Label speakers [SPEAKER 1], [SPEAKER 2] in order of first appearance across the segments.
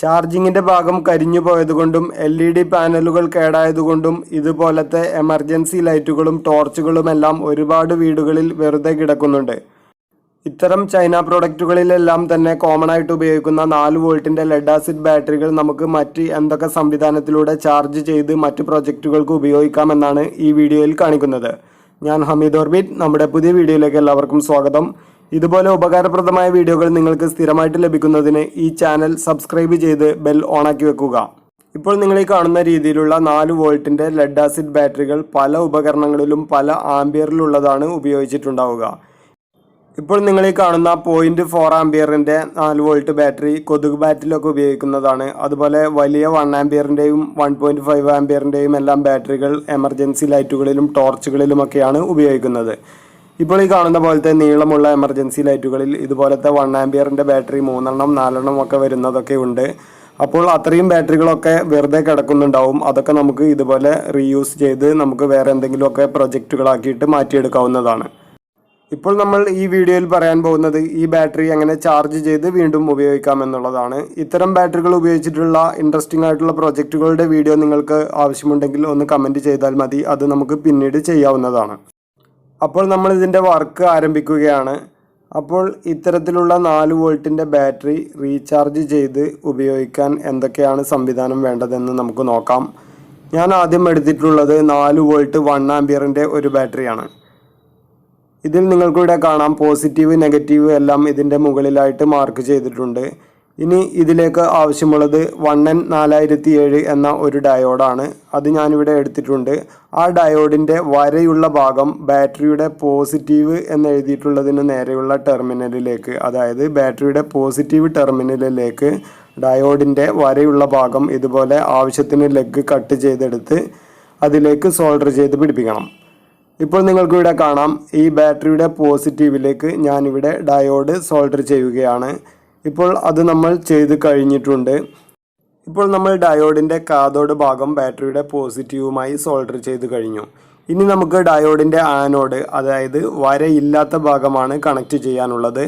[SPEAKER 1] ചാർജിങ്ങിന്റെ ഭാഗം കരിഞ്ഞു പോയതുകൊണ്ടും L E D പാനലുകൾ കേടായതുകൊണ്ടും ഇതുപോലത്തെ എമർജൻസി ലൈറ്റുകളും ടോർച്ചുകളുമെല്ലാം ഒരുപാട് വീടുകളിൽ വെറുതെ കിടക്കുന്നുണ്ട്. ഇത്തരം ചൈന പ്രൊഡക്റ്റുകളിലെല്ലാം തന്നെ കോമൺ ആയിട്ട് ഉപയോഗിക്കുന്ന നാല് വോൾട്ടിന്റെ ലെഡ് ആസിഡ് ബാറ്ററികൾ നമുക്ക് മറ്റ് എന്തൊക്കെ സംവിധാനത്തിലൂടെ ചാർജ് ചെയ്ത് മറ്റ് പ്രൊജക്റ്റുകൾക്ക് ഉപയോഗിക്കാമെന്നാണ് ഈ വീഡിയോയിൽ കാണിക്കുന്നത്. ഞാൻ ഹമീദ് ഓർബിറ്റ്. നമ്മുടെ പുതിയ വീഡിയോയിലേക്ക് എല്ലാവർക്കും സ്വാഗതം. ഇതുപോലെ ഉപകാരപ്രദമായ വീഡിയോകൾ നിങ്ങൾക്ക് സ്ഥിരമായിട്ട് ലഭിക്കുന്നതിന് ഈ ചാനൽ സബ്സ്ക്രൈബ് ചെയ്ത് ബെൽ ഓണാക്കി വെക്കുക. ഇപ്പോൾ നിങ്ങൾ ഈ കാണുന്ന രീതിയിലുള്ള നാല് വോൾട്ടിന്റെ ലെഡ് ആസിഡ് ബാറ്ററികൾ പല ഉപകരണങ്ങളിലും പല ആംബിയറിലുള്ളതാണ് ഉപയോഗിച്ചിട്ടുണ്ടാവുക. ഇപ്പോൾ നിങ്ങൾ ഈ കാണുന്ന പോയിന്റ് ഫോർ ആംബിയറിന്റെ നാല് വോൾട്ട് ബാറ്ററി കൊതുക് ബാറ്റിലൊക്കെ ഉപയോഗിക്കുന്നതാണ്. അതുപോലെ വലിയ വൺ ആംബിയറിന്റെയും വൺ പോയിന്റ് ഫൈവ് ആംബിയറിന്റെയും എല്ലാം ബാറ്ററികൾ എമർജൻസി ലൈറ്റുകളിലും ടോർച്ചുകളിലുമൊക്കെയാണ് ഉപയോഗിക്കുന്നത്. ഇപ്പോൾ ഈ കാണുന്ന പോലത്തെ നീളമുള്ള എമർജൻസി ലൈറ്റുകളിൽ ഇതുപോലത്തെ വൺ ആംബിയറിന്റെ ബാറ്ററി മൂന്നെണ്ണം നാലെണ്ണം ഒക്കെ വരുന്നതൊക്കെ ഉണ്ട്. അപ്പോൾ അത്രയും ബാറ്ററികളൊക്കെ വെറുതെ കിടക്കുന്നുണ്ടാവും. അതൊക്കെ നമുക്ക് ഇതുപോലെ റീയൂസ് ചെയ്ത് നമുക്ക് വേറെ എന്തെങ്കിലുമൊക്കെ പ്രൊജക്റ്റുകളാക്കിയിട്ട് മാറ്റിയെടുക്കാവുന്നതാണ്. ഇപ്പോൾ നമ്മൾ ഈ വീഡിയോയിൽ പറയാൻ പോകുന്നത് ഈ ബാറ്ററി എങ്ങനെ ചാർജ് ചെയ്ത് വീണ്ടും ഉപയോഗിക്കാം എന്നുള്ളതാണ് ഇത്തരം ബാറ്ററികൾ ഉപയോഗിച്ചിട്ടുള്ള ഇൻട്രസ്റ്റിംഗ് ആയിട്ടുള്ള പ്രൊജക്റ്റുകളുടെ വീഡിയോ നിങ്ങൾക്ക് ആവശ്യമുണ്ടെങ്കിൽ ഒന്ന് കമന്റ് ചെയ്താൽ മതി. അത് നമുക്ക് പിന്നീട് ചെയ്യാവുന്നതാണ്. അപ്പോൾ നമ്മൾ ഇതിന്റെ വർക്ക് ആരംഭിക്കുകയാണ്. അപ്പോൾ ഇത്തരത്തിലുള്ള നാല് വോൾട്ടിന്റെ ബാറ്ററി റീചാർജ് ചെയ്ത് ഉപയോഗിക്കാൻ എന്തൊക്കെയാണ് സംവിധാനം വേണ്ടതെന്ന് നമുക്ക് നോക്കാം. ഞാൻ ആദ്യം എടുത്തിട്ടുള്ളത് നാല് വോൾട്ട് വൺ ആംബിയറിന്റെ ഒരു ബാറ്ററിയാണ്. ഇതിൽ നിങ്ങൾക്കിവിടെ കാണാം പോസിറ്റീവ് നെഗറ്റീവ് എല്ലാം ഇതിന്റെ മുകളിലായിട്ട് മാർക്ക് ചെയ്തിട്ടുണ്ട്. ഇനി ഇതിലേക്ക് ആവശ്യമുള്ളത് വൺ എൻ നാലായിരത്തി ഏഴ് എന്ന ഒരു ഡയോഡാണ്. അത് ഞാനിവിടെ എടുത്തിട്ടുണ്ട്. ആ ഡയോഡിന്റെ വരയുള്ള ഭാഗം ബാറ്ററിയുടെ പോസിറ്റീവ് എന്ന് എഴുതിയിട്ടുള്ളതിന് നേരെയുള്ള ടെർമിനലിലേക്ക് അതായത് ബാറ്ററിയുടെ പോസിറ്റീവ് ടെർമിനലിലേക്ക് ഡയോഡിന്റെ വരയുള്ള ഭാഗം ഇതുപോലെ ആവശ്യത്തിന് ലെഗ് കട്ട് ചെയ്തെടുത്ത് അതിലേക്ക് സോൾഡർ ചെയ്ത് പിടിപ്പിക്കണം. ഇപ്പോൾ നിങ്ങൾക്കിവിടെ കാണാം. ഈ ബാറ്ററിയുടെ പോസിറ്റീവിലേക്ക് ഞാനിവിടെ ഡയോഡ് സോൾഡർ ചെയ്യുകയാണ്. ഇപ്പോൾ അത് നമ്മൾ ചെയ്ത് കഴിഞ്ഞിട്ടുണ്ട്. ഇപ്പോൾ നമ്മൾ ഡയോഡിന്റെ കാതോഡ് ഭാഗം ബാറ്ററിയുടെ പോസിറ്റീവുമായി സോൾഡർ ചെയ്ത് കഴിഞ്ഞു. ഇനി നമുക്ക് ഡയോഡിന്റെ ആനോഡ് അതായത് വരയില്ലാത്ത ഭാഗമാണ് കണക്ട് ചെയ്യാനുള്ളത്.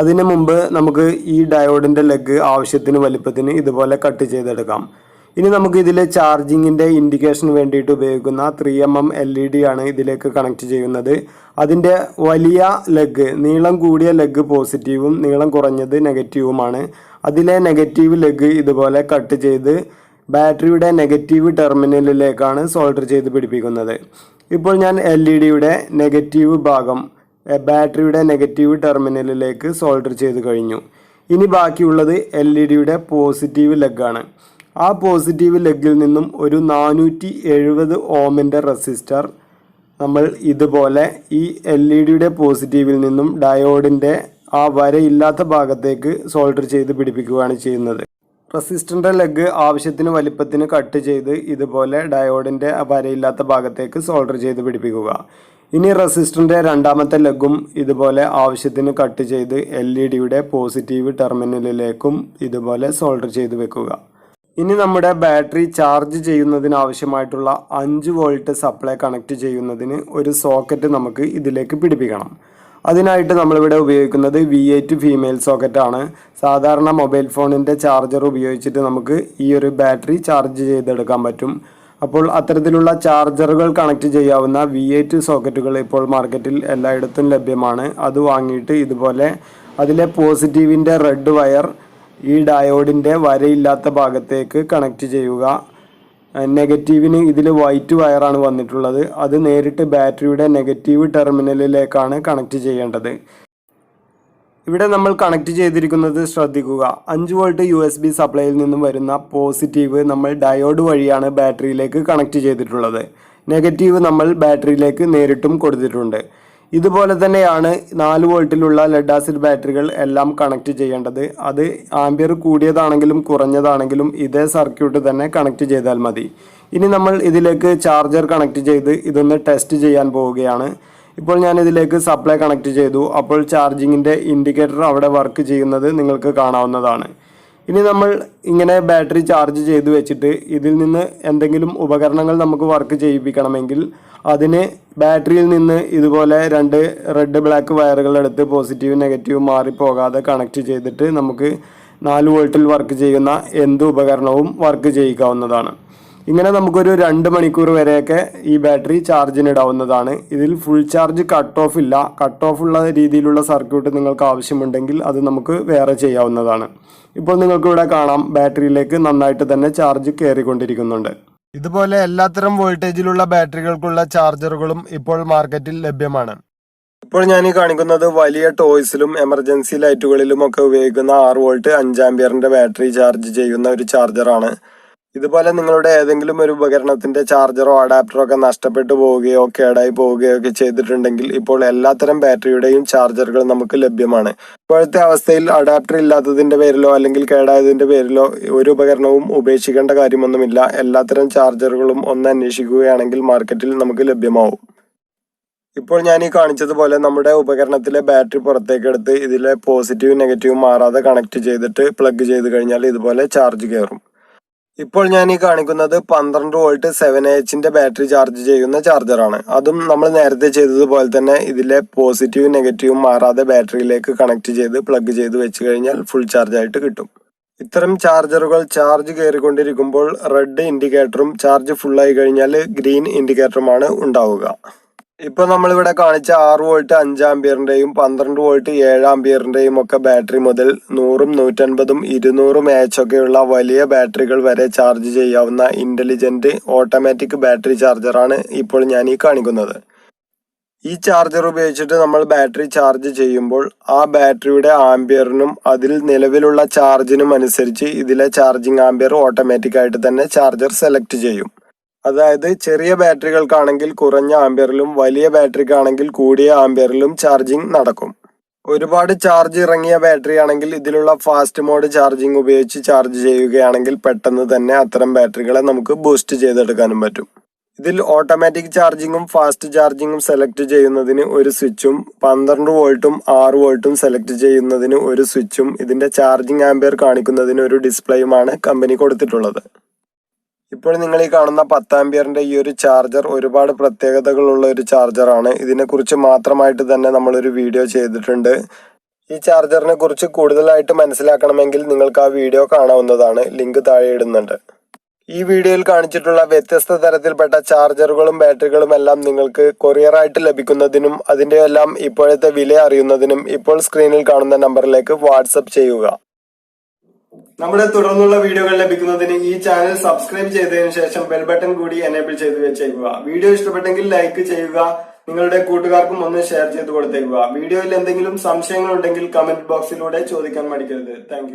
[SPEAKER 1] അതിനു മുമ്പ് നമുക്ക് ഈ ഡയോഡിന്റെ ലെഗ് ആവശ്യത്തിന് വലിപ്പത്തിന് ഇതുപോലെ കട്ട് ചെയ്തെടുക്കാം. ഇനി നമുക്ക് ഇതിലെ ചാർജിങ്ങിന്റെ ഇൻഡിക്കേഷന് വേണ്ടിയിട്ട് ഉപയോഗിക്കുന്ന three M M L E D ആണ് ഇതിലേക്ക് കണക്ട് ചെയ്യുന്നത്. അതിന്റെ വലിയ ലെഗ് നീളം കൂടിയ ലെഗ് പോസിറ്റീവും നീളം കുറഞ്ഞത് നെഗറ്റീവുമാണ് അതിലെ നെഗറ്റീവ് ലെഗ് ഇതുപോലെ കട്ട് ചെയ്ത് ബാറ്ററിയുടെ നെഗറ്റീവ് ടെർമിനലിലേക്കാണ് സോൾഡർ ചെയ്ത് പിടിപ്പിക്കുന്നത്. ഇപ്പോൾ ഞാൻ എൽ ഇ ഡിയുടെ നെഗറ്റീവ് ഭാഗം ബാറ്ററിയുടെ നെഗറ്റീവ് ടെർമിനലിലേക്ക് സോൾഡർ ചെയ്ത് കഴിഞ്ഞു. ഇനി ബാക്കിയുള്ളത് എൽ ഇ ഡിയുടെ പോസിറ്റീവ് ലെഗാണ് ആ പോസിറ്റീവ് ലെഗിൽ നിന്നും ഒരു നാനൂറ്റി എഴുപത് ഓമിന്റെ റെസിസ്റ്റർ. നമ്മൾ ഇതുപോലെ ഈ എൽ ഇ ഡിയുടെ പോസിറ്റീവിൽ നിന്നും ഡയോഡിന്റെ ആ വരയില്ലാത്ത ഭാഗത്തേക്ക് സോൾഡർ ചെയ്ത് പിടിപ്പിക്കുകയാണ് ചെയ്യുന്നത്. റെസിസ്റ്ററിന്റെ ലെഗ് ആവശ്യത്തിന് വലിപ്പത്തിന് കട്ട് ചെയ്ത് ഇതുപോലെ ഡയോഡിന്റെ വരയില്ലാത്ത ഭാഗത്തേക്ക് സോൾഡർ ചെയ്ത് പിടിപ്പിക്കുക. ഇനി റെസിസ്റ്ററിന്റെ രണ്ടാമത്തെ ലെഗും ഇതുപോലെ ആവശ്യത്തിന് കട്ട് ചെയ്ത് എൽ ഇ ഡിയുടെ പോസിറ്റീവ് ടെർമിനലിലേക്കും ഇതുപോലെ സോൾഡർ ചെയ്ത് വെക്കുക. ഇനി നമ്മുടെ ബാറ്ററി ചാർജ് ചെയ്യുന്നതിന് ആവശ്യമായിട്ടുള്ള അഞ്ച് വോൾട്ട് സപ്ലൈ കണക്ട് ചെയ്യുന്നതിന് ഒരു സോക്കറ്റ് നമുക്ക് ഇതിലേക്ക് പിടിപ്പിക്കണം. അതിനായിട്ട് നമ്മളിവിടെ ഉപയോഗിക്കുന്നത് വി എയ്റ്റ് ഫീമെയിൽ സോക്കറ്റാണ് സാധാരണ മൊബൈൽ ഫോണിന്റെ ചാർജർ ഉപയോഗിച്ചിട്ട് നമുക്ക് ഈ ഒരു ബാറ്ററി ചാർജ് ചെയ്തെടുക്കാൻ പറ്റും. അപ്പോൾ അത്തരത്തിലുള്ള ചാർജറുകൾ കണക്ട് ചെയ്യാവുന്ന വി എയ്റ്റ് സോക്കറ്റുകൾ ഇപ്പോൾ മാർക്കറ്റിൽ എല്ലായിടത്തും ലഭ്യമാണ്. അത് വാങ്ങിയിട്ട് ഇതുപോലെ അതിലെ പോസിറ്റീവിന്റെ റെഡ് വയർ ഈ ഡയോഡിന്റെ വരയില്ലാത്ത ഭാഗത്തേക്ക് കണക്ട് ചെയ്യുക. നെഗറ്റീവിന് ഇതിൽ വൈറ്റ് വയറാണ് വന്നിട്ടുള്ളത്. അത് നേരിട്ട് ബാറ്ററിയുടെ നെഗറ്റീവ് ടെർമിനലിലേക്കാണ് കണക്ട് ചെയ്യേണ്ടത്. ഇവിടെ നമ്മൾ കണക്ട് ചെയ്തിരിക്കുന്നത് ശ്രദ്ധിക്കുക. അഞ്ച് വോൾട്ട് യു എസ് ബി സപ്ലൈയിൽ നിന്നും വരുന്ന പോസിറ്റീവ് നമ്മൾ ഡയോഡ് വഴിയാണ് ബാറ്ററിയിലേക്ക് കണക്ട് ചെയ്തിട്ടുള്ളത്. നെഗറ്റീവ് നമ്മൾ ബാറ്ററിയിലേക്ക് നേരിട്ടും കൊടുത്തിട്ടുണ്ട്. ഇതുപോലെ തന്നെയാണ് നാല് വോൾട്ടിലുള്ള ലെഡ് ആസിഡ് ബാറ്ററികൾ എല്ലാം കണക്ട് ചെയ്യേണ്ടത്. അത് ആംബിയർ കൂടിയതാണെങ്കിലും കുറഞ്ഞതാണെങ്കിലും ഇതേ സർക്യൂട്ട് തന്നെ കണക്ട് ചെയ്താൽ മതി. ഇനി നമ്മൾ ഇതിലേക്ക് ചാർജർ കണക്ട് ചെയ്ത് ഇതൊന്ന് ടെസ്റ്റ് ചെയ്യാൻ പോവുകയാണ്. ഇപ്പോൾ ഞാൻ ഇതിലേക്ക് സപ്ലൈ കണക്ട് ചെയ്തു. അപ്പോൾ ചാർജിങ്ങിന്റെ ഇൻഡിക്കേറ്റർ അവിടെ വർക്ക് ചെയ്യുന്നത് നിങ്ങൾക്ക് കാണാവുന്നതാണ്. ഇനി നമ്മൾ ഇങ്ങനെ ബാറ്ററി ചാർജ് ചെയ്ത് വെച്ചിട്ട് ഇതിൽ നിന്ന് എന്തെങ്കിലും ഉപകരണങ്ങൾ നമുക്ക് വർക്ക് ചെയ്യിപ്പിക്കണമെങ്കിൽ അതിന് ബാറ്ററിയിൽ നിന്ന് ഇതുപോലെ രണ്ട് റെഡ് ബ്ലാക്ക് വയറുകൾ എടുത്ത് പോസിറ്റീവ് നെഗറ്റീവ് മാറിപ്പോകാതെ കണക്ട് ചെയ്തിട്ട് നമുക്ക് നാല് വോൾട്ടിൽ വർക്ക് ചെയ്യുന്ന എന്ത് ഉപകരണവും വർക്ക് ചെയ്യിക്കാവുന്നതാണ്. ഇങ്ങനെ നമുക്കൊരു രണ്ട് മണിക്കൂർ വരെയൊക്കെ ഈ ബാറ്ററി ചാർജിനിടാവുന്നതാണ് ഇതിൽ ഫുൾ ചാർജ് കട്ട് ഓഫ് ഇല്ല. കട്ട് ഓഫ് ഉള്ള രീതിയിലുള്ള സർക്യൂട്ട് നിങ്ങൾക്ക് ആവശ്യമുണ്ടെങ്കിൽ അത് നമുക്ക് വേറെ ചെയ്യാവുന്നതാണ്. ഇപ്പോൾ നിങ്ങൾക്ക് ഇവിടെ കാണാം ബാറ്ററിയിലേക്ക് നന്നായിട്ട് തന്നെ ചാർജ് കയറിക്കൊണ്ടിരിക്കുന്നുണ്ട് ഇതുപോലെ എല്ലാത്തരം വോൾട്ടേജിലുള്ള ബാറ്ററികൾക്കുള്ള ചാർജറുകളും ഇപ്പോൾ മാർക്കറ്റിൽ ലഭ്യമാണ്. ഇപ്പോൾ ഞാൻ ഈ കാണിക്കുന്നത് വലിയ ടോയ്സിലും എമർജൻസി ലൈറ്റുകളിലും ഒക്കെ ഉപയോഗിക്കുന്ന ആറ് വോൾട്ട് അഞ്ചാമ്പിയറിന്റെ ബാറ്ററി ചാർജ് ചെയ്യുന്ന ഒരു ചാർജറാണ് ഇതുപോലെ നിങ്ങളുടെ ഏതെങ്കിലും ഒരു ഉപകരണത്തിന്റെ ചാർജറോ അഡാപ്റ്ററോ ഒക്കെ നഷ്ടപ്പെട്ടു പോവുകയോ കേടായി പോവുകയോ ഒക്കെ ചെയ്തിട്ടുണ്ടെങ്കിൽ ഇപ്പോൾ എല്ലാത്തരം ബാറ്ററിയുടെയും ചാർജറുകൾ നമുക്ക് ലഭ്യമാണ്. ഇപ്പോഴത്തെ അവസ്ഥയിൽ അഡാപ്റ്റർ ഇല്ലാത്തതിന്റെ പേരിലോ അല്ലെങ്കിൽ കേടായതിന്റെ പേരിലോ ഒരു ഉപകരണവും ഉപേക്ഷിക്കേണ്ട കാര്യമൊന്നുമില്ല. എല്ലാത്തരം ചാർജറുകളും ഒന്ന് അന്വേഷിക്കുകയാണെങ്കിൽ മാർക്കറ്റിൽ നമുക്ക് ലഭ്യമാവും. ഇപ്പോൾ ഞാൻ ഈ കാണിച്ചതുപോലെ നമ്മുടെ ഉപകരണത്തിലെ ബാറ്ററി പുറത്തേക്കെടുത്ത് ഇതിലെ പോസിറ്റീവ് നെഗറ്റീവ് മാറാതെ കണക്ട് ചെയ്തിട്ട് പ്ലഗ് ചെയ്ത് കഴിഞ്ഞാൽ ഇതുപോലെ ചാർജ് കയറും. ഇപ്പോൾ ഞാൻ ഈ കാണിക്കുന്നത് പന്ത്രണ്ട് വോൾട്ട് സെവൻ എച്ചിന്റെ ബാറ്ററി ചാർജ് ചെയ്യുന്ന ചാർജറാണ് അതും നമ്മൾ നേരത്തെ ചെയ്തതുപോലെ തന്നെ ഇതിലെ പോസിറ്റീവും നെഗറ്റീവും മാറാതെ ബാറ്ററിയിലേക്ക് കണക്ട് ചെയ്ത് പ്ലഗ് ചെയ്ത് വെച്ച് കഴിഞ്ഞാൽ ഫുൾ ചാർജ് ആയിട്ട് കിട്ടും. ഇത്തരം ചാർജറുകൾ ചാർജ് കയറിക്കൊണ്ടിരിക്കുമ്പോൾ റെഡ് ഇൻഡിക്കേറ്ററും ചാർജ് ഫുള്ളായി കഴിഞ്ഞാൽ ഗ്രീൻ ഇൻഡിക്കേറ്ററുമാണ് ഉണ്ടാവുക. ഇപ്പൊ നമ്മളിവിടെ കാണിച്ച ആറ് വോൾട്ട് അഞ്ചാമ്പിയറിന്റെയും പന്ത്രണ്ട് വോൾട്ട് ഏഴാമ്പിയറിന്റെയും ഒക്കെ ബാറ്ററി മുതൽ നൂറും നൂറ്റൻപതും ഇരുന്നൂറും എച്ച് ഒക്കെയുള്ള വലിയ ബാറ്ററികൾ വരെ ചാർജ് ചെയ്യാവുന്ന ഇന്റലിജന്റ് ഓട്ടോമാറ്റിക് ബാറ്ററി ചാർജറാണ് ഇപ്പോൾ ഞാൻ ഈ കാണിക്കുന്നത്. ഈ ചാർജർ ഉപയോഗിച്ചിട്ട് നമ്മൾ ബാറ്ററി ചാർജ് ചെയ്യുമ്പോൾ ആ ബാറ്ററിയുടെ ആംബിയറിനും അതിൽ നിലവിലുള്ള ചാർജിനും അനുസരിച്ച് ഇതിലെ ചാർജിങ് ആംബിയർ ഓട്ടോമാറ്റിക് ആയിട്ട് തന്നെ ചാർജർ സെലക്ട് ചെയ്യും. അതായത് ചെറിയ ബാറ്ററികൾക്കാണെങ്കിൽ കുറഞ്ഞ ആംബിയറിലും വലിയ ബാറ്ററിക്കാണെങ്കിൽ കൂടിയ ആംബിയറിലും ചാർജിംഗ് നടക്കും. ഒരുപാട് ചാർജ് ഇറങ്ങിയ ബാറ്ററി ആണെങ്കിൽ ഇതിലുള്ള ഫാസ്റ്റ് മോഡ് ചാർജിംഗ് ഉപയോഗിച്ച് ചാർജ് ചെയ്യുകയാണെങ്കിൽ പെട്ടെന്ന് തന്നെ അത്തരം ബാറ്ററികളെ നമുക്ക് ബൂസ്റ്റ് ചെയ്തെടുക്കാനും പറ്റും. ഇതിൽ ഓട്ടോമാറ്റിക് ചാർജിങ്ങും ഫാസ്റ്റ് ചാർജിങ്ങും സെലക്ട് ചെയ്യുന്നതിന് ഒരു സ്വിച്ചും പന്ത്രണ്ട് വോൾട്ടും ആറ് വോൾട്ടും സെലക്ട് ചെയ്യുന്നതിന് ഒരു സ്വിച്ചും ഇതിന്റെ ചാർജിങ് ആംബിയർ കാണിക്കുന്നതിന് ഒരു ഡിസ്പ്ലേയുമാണ് കമ്പനി കൊടുത്തിട്ടുള്ളത്. ഇപ്പോൾ നിങ്ങൾ ഈ കാണുന്ന പത്താമ്പിയറിന്റെ ഈ ഒരു ചാർജർ ഒരുപാട് പ്രത്യേകതകളുള്ള ഒരു ചാർജറാണ്. ഇതിനെക്കുറിച്ച് മാത്രമായിട്ട് തന്നെ നമ്മളൊരു വീഡിയോ ചെയ്തിട്ടുണ്ട്. ഈ ചാർജറിനെ കുറിച്ച് കൂടുതലായിട്ട് മനസ്സിലാക്കണമെങ്കിൽ നിങ്ങൾക്ക് ആ വീഡിയോ കാണാവുന്നതാണ്. ലിങ്ക് താഴെ ഇടുന്നുണ്ട്. ഈ വീഡിയോയിൽ കാണിച്ചിട്ടുള്ള വ്യത്യസ്ത തരത്തിൽപ്പെട്ട ചാർജറുകളും ബാറ്ററികളും എല്ലാം നിങ്ങൾക്ക് കൊറിയറായിട്ട് ലഭിക്കുന്നതിനും അതിന്റെ എല്ലാം ഇപ്പോഴത്തെ വില അറിയുന്നതിനും ഇപ്പോൾ സ്ക്രീനിൽ കാണുന്ന നമ്പറിലേക്ക് വാട്സപ്പ് ചെയ്യുക. നമ്മുടെ തുടർന്നുള്ള വീഡിയോകൾ ലഭിക്കുന്നതിന് ഈ ചാനൽ സബ്സ്ക്രൈബ് ചെയ്തതിനു ശേഷം ബെൽ ബട്ടൺ കൂടി എനേബിൾ ചെയ്ത് വെച്ചേക്കുക. വീഡിയോ ഇഷ്ടപ്പെട്ടെങ്കിൽ ലൈക്ക് ചെയ്യുക. നിങ്ങളുടെ കൂട്ടുകാർക്കും ഒന്ന് ഷെയർ ചെയ്ത് കൊടുത്തേക്കുക. വീഡിയോയിൽ എന്തെങ്കിലും സംശയങ്ങൾ ഉണ്ടെങ്കിൽ കമന്റ് ബോക്സിലൂടെ ചോദിക്കാൻ മടിക്കരുത്. താങ്ക്